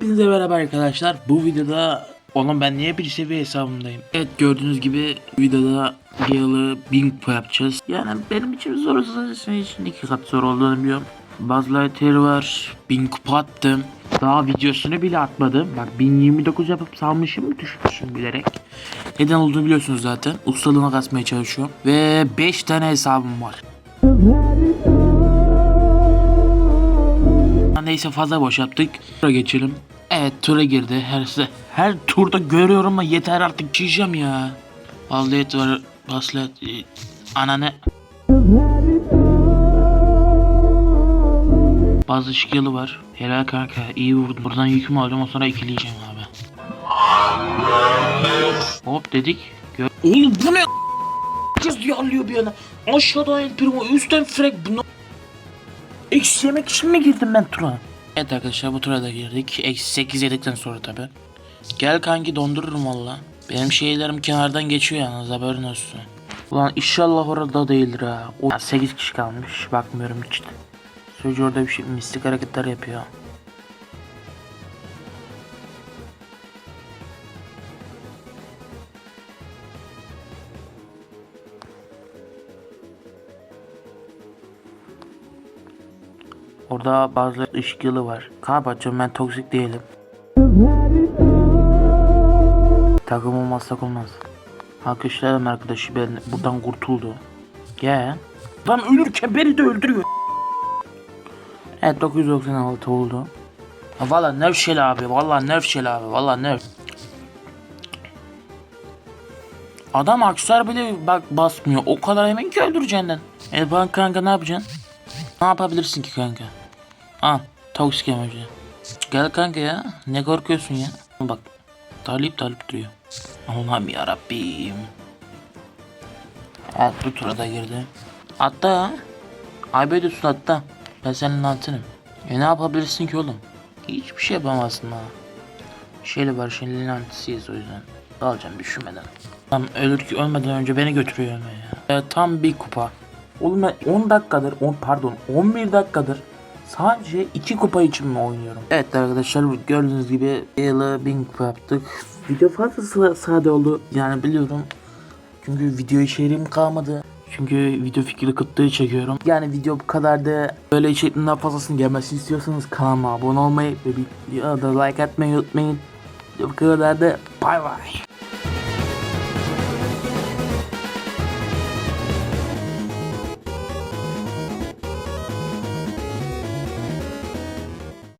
Hepinize merhaba arkadaşlar. Bu videoda Oğlum ben niye bir seviye hesabındayım? Evet gördüğünüz gibi videoda Gale'ı bin kupa yapacağız. Yani benim için zor olsa senin için iki kat zor olduğunu biliyorum. Buzz Lightyear var. Bin kupa attım. Daha videosunu bile atmadım. Bak 1029 yapıp salmışım düşmüşüm bilerek. Neden olduğunu biliyorsunuz zaten. Ustalığına kasmaya çalışıyorum. Ve 5 tane hesabım var. Neyse fazla boş yaptık. Tura geçelim. Evet tura girdi. Her her turda görüyorum ama yeter artık çizeceğim ya. Vaziyet var. Baslet. Anane. Bazı şıkyalı var. Helal kanka iyi vurdun. Buradan yükümü alacağım o sonra ikileyeceğim abi. Hop dedik. Gör Oğlum bu ne? Kız yalıyor bir yana. Aşağıdan el primo üstten frek bunu. Eksi yemek için mi girdim ben tura? Evet arkadaşlar bu tura da girdik. Eksi 8 yedikten sonra tabi. Gel kanki dondururum valla. Benim şeylerim kenardan geçiyor yalnız haberin olsun. Ulan inşallah orada değildir ha. O 8 kişi kalmış. Bakmıyorum hiç. Sözcü orada bir şey mistik hareketler yapıyor. Orada bazı ışık yılı var. Kapatacağım ben toksik değilim. Takım olmazsak olmaz. Alkışlayalım arkadaşı ben buradan kurtuldu. Gel. Lan ölürken beni de öldürüyor. Evet 996 oldu. Valla Nevşel abi. Valla Nevşel abi. Valla Nev. Adam aksar bile bak basmıyor. O kadar emin ki öldüreceğinden. E ben kanka ne yapacaksın? Ne yapabilirsin ki kanka? Al toksik emoji. Gel kanka ya. Ne korkuyorsun ya? Bak. Talip talip duruyor. Allah'ım yarabbim. Evet bu tura da girdi. Hatta. Ayıp ediyorsun hatta. Ben senin altınım. E ne yapabilirsin ki oğlum? Hiçbir şey yapamazsın ha. Şeyle Barış'ın lantisiyiz o yüzden. Alacağım düşünmeden. Tam ölür ki ölmeden önce beni götürüyor ya. E, tam bir kupa. Oğlum ben 10 dakikadır, 10 pardon 11 dakikadır sadece 2 kupa için mi oynuyorum? Evet arkadaşlar gördüğünüz gibi 1000 kupa yaptık. Video fazla sa- sade oldu yani biliyorum. Çünkü video içeriğim kalmadı. Çünkü video fikri kıtlığı çekiyorum. Yani video bu kadar da böyle içeriğin daha fazlasını gelmesini istiyorsanız kanalıma abone olmayı ve bir ya like atmayı unutmayın. Bu kadar da bay bay.